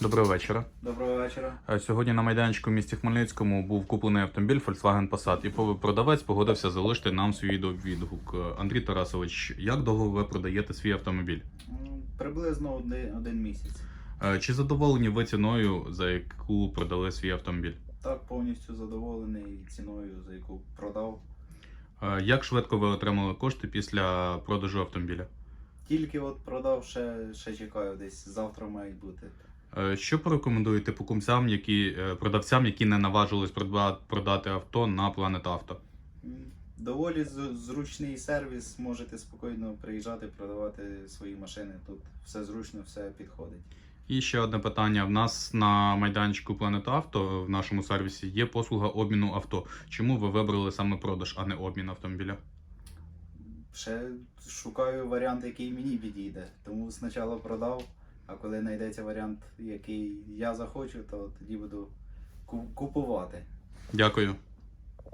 Доброго вечора. Доброго вечора. Е, Сьогодні на майданчику в місті Хмельницькому був куплений автомобіль Volkswagen Passat, і продавець погодився залишити нам свій відгук. Е, Андрій Тарасович, як довго ви продаєте свій автомобіль? Приблизно один, один місяць. Е, Чи задоволені ви ціною, за яку продали свій автомобіль? Так, повністю задоволений ціною, за яку продав. Як швидко ви отримали кошти після продажу автомобіля? Тільки от продав, ще, ще чекаю, десь завтра мають бути. Е, Що порекомендуєте покупцям, які е, продавцям, які не наважились продати авто на Auto? М, Доволі зручний сервіс, можете спокійно приїжджати, продавати свої машини. Тут все зручно, все підходить. І ще одне питання. В нас на майданчику Planet Auto в нашому сервісі є послуга обміну авто. Чому ви вибрали саме продаж, а не обмін автомобіля? Ще шукаю варіант, який мені підійде. Тому спочатку продав, а коли знайдеться варіант, який я захочу, то тоді буду купувати. Дякую.